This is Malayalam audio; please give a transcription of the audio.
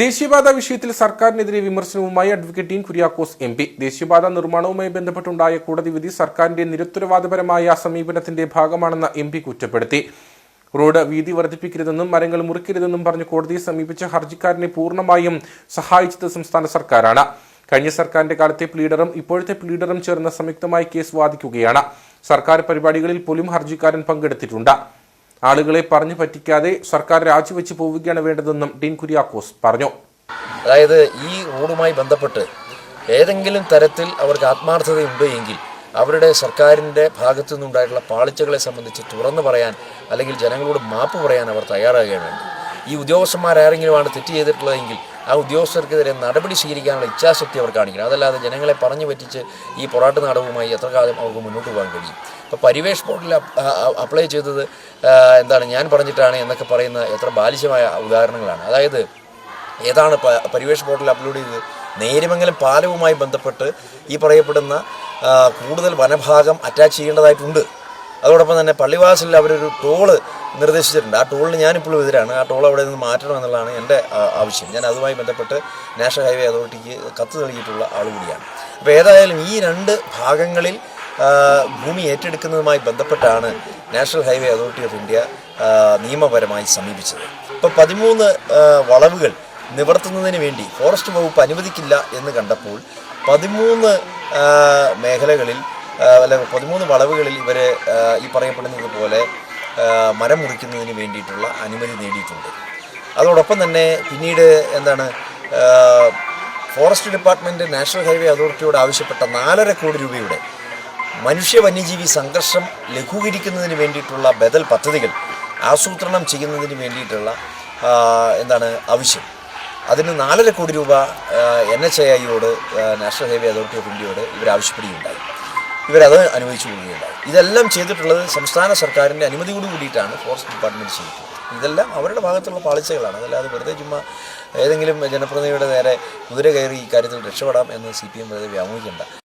ദേശീയപാത വിഷയത്തിൽ സർക്കാരിനെതിരെ വിമർശനവുമായി advocate Dean Kuriakose M P ദേശീയപാത നിർമ്മാണവുമായി ബന്ധപ്പെട്ടുണ്ടായ കോടതി വിധി സർക്കാരിന്റെ നിരുത്തരവാദപരമായ സമീപനത്തിന്റെ ഭാഗമാണെന്ന് എം പി കുറ്റപ്പെടുത്തി. റോഡ് വീതി വർദ്ധിപ്പിക്കരുതെന്നും മരങ്ങൾ മുറിക്കരുതെന്നും പറഞ്ഞ് കോടതിയെ സമീപിച്ച ഹർജിക്കാരനെ പൂർണമായും സഹായിച്ചത് സംസ്ഥാന സർക്കാരാണ്. കഴിഞ്ഞ സർക്കാരിന്റെ കാലത്തെ പ്ലീഡറും ഇപ്പോഴത്തെ പ്ലീഡറും ചേർന്ന് സംയുക്തമായി കേസ് വാദിക്കുകയാണ്. സർക്കാർ പരിപാടികളിൽ പോലും ഹർജിക്കാരൻ പങ്കെടുത്തിട്ടുണ്ട്. ആളുകളെ പറഞ്ഞു പറ്റിക്കാതെ സർക്കാർ രാജിവെച്ച് പോവുകയാണ് വേണ്ടതെന്നും ഡീൻ കുര്യാക്കോസ് പറഞ്ഞു. അതായത് ഈ റോഡുമായി ബന്ധപ്പെട്ട് ഏതെങ്കിലും തരത്തിൽ അവർക്ക് ആത്മാർത്ഥതയുണ്ട് എങ്കിൽ അവരുടെ സർക്കാരിന്റെ ഭാഗത്തു നിന്നുണ്ടായിട്ടുള്ള പാളിച്ചകളെ സംബന്ധിച്ച് തുറന്നു പറയാൻ അല്ലെങ്കിൽ ജനങ്ങളോട് മാപ്പ് പറയാൻ അവർ തയ്യാറാകുകയാണ് ഈ ഉദ്യോഗസ്ഥന്മാരാരെങ്കിലുമാണ് തെറ്റ് ചെയ്തിട്ടുള്ളതെങ്കിൽ ആ ഉദ്യോഗസ്ഥർക്കെതിരെ നടപടി സ്വീകരിക്കാനുള്ള ഇച്ഛാശക്തി അവർ കാണിക്കണം. അതല്ലാതെ ജനങ്ങളെ പറഞ്ഞു പറ്റിച്ച് ഈ പൊറാട്ട് നാടകവുമായി എത്ര കാലം അവർക്ക് മുന്നോട്ട് പോകാൻ കഴിയും? ഇപ്പോൾ പരിവേഷ് പോർട്ടിൽ അപ്ലൈ ചെയ്തത് എന്താണ് ഞാൻ പറഞ്ഞിട്ടാണ് എന്നൊക്കെ പറയുന്ന എത്ര ബാലിശമായ ഉദാഹരണങ്ങളാണ്. അതായത് ഏതാണ് പരിവേഷ് പോർട്ടൽ അപ്ലോഡ് ചെയ്തത്? നേരിമംഗലം പാലവുമായി ബന്ധപ്പെട്ട് ഈ പറയപ്പെടുന്ന കൂടുതൽ വനഭാഗം അറ്റാച്ച് ചെയ്യേണ്ടതായിട്ടുണ്ട്. അതോടൊപ്പം തന്നെ പള്ളിവാസലിൽ അവരൊരു ടോൾ നിർദ്ദേശിച്ചിട്ടുണ്ട്. ആ ടോളിന് ഞാനിപ്പോഴും എതിരാണ്. ആ ടോൾ അവിടെ നിന്ന് മാറ്റണം എന്നുള്ളതാണ് എന്റെ ആവശ്യം. ഞാൻ അതുമായി ബന്ധപ്പെട്ട് നാഷണൽ ഹൈവേ അതോറിറ്റിക്ക് കത്ത് നൽകിയിട്ടുള്ള ആൾ കൂടിയാണ്. അപ്പോൾ ഏതായാലും ഈ രണ്ട് ഭാഗങ്ങളിൽ ഭൂമി ഏറ്റെടുക്കുന്നതുമായി ബന്ധപ്പെട്ടാണ് National Highway Authority of India നിയമപരമായി സമീപിച്ചത്. ഇപ്പോൾ പതിമൂന്ന് വളവുകൾ നിവർത്തുന്നതിന് വേണ്ടി ഫോറസ്റ്റ് വകുപ്പ് അനുവദിക്കില്ല എന്ന് കണ്ടപ്പോൾ പതിമൂന്ന് മേഖലകളിൽ അല്ല പതിമൂന്ന് വളവുകളിൽ ഇവർ ഈ പറയപ്പെടുന്നത് പോലെ മരം മുറിക്കുന്നതിന് വേണ്ടിയിട്ടുള്ള അനുമതി നേടിയിട്ടുണ്ട്. അതോടൊപ്പം തന്നെ പിന്നീട് എന്താണ് ഫോറസ്റ്റ് ഡിപ്പാർട്ട്മെന്റ് നാഷണൽ ഹൈവേ അതോറിറ്റിയോട് ആവശ്യപ്പെട്ട നാലര കോടി രൂപയുടെ മനുഷ്യ വന്യജീവി സംഘർഷം ലഘൂകരിക്കുന്നതിന് വേണ്ടിയിട്ടുള്ള ബദൽ പദ്ധതികൾ ആസൂത്രണം ചെയ്യുന്നതിന് വേണ്ടിയിട്ടുള്ള എന്താണ് ആവശ്യം. അതിന് നാലര കോടി രൂപ എൻ എച്ച് ഐ ഐയോട് നാഷണൽ ഹൈവേ അതോറിറ്റി ഓഫ് ഇന്ത്യയോട് ഇവർ ആവശ്യപ്പെടുകയുണ്ടായി. ഇവരത് അനുവദിച്ചു കൊടുക്കുകയുണ്ടായി. ഇതെല്ലാം ചെയ്തിട്ടുള്ളത് സംസ്ഥാന സർക്കാരിന്റെ അനുമതിയോട് കൂടിയിട്ടാണ് ഫോറസ്റ്റ് ഡിപ്പാർട്ട്മെന്റ് ചെയ്തിട്ടുള്ളത്. ഇതെല്ലാം അവരുടെ ഭാഗത്തുള്ള പാളിച്ചകളാണ്. അതല്ലാതെ വെറുതെ ചുമ്മാ ഏതെങ്കിലും ജനപ്രതിനിധിയുടെ നേരെ കുതിര കയറി ഈ കാര്യത്തിൽ രക്ഷപ്പെടാം എന്ന് സി പി എം വെറുതെ വ്യാമോഹിക്കേണ്ട.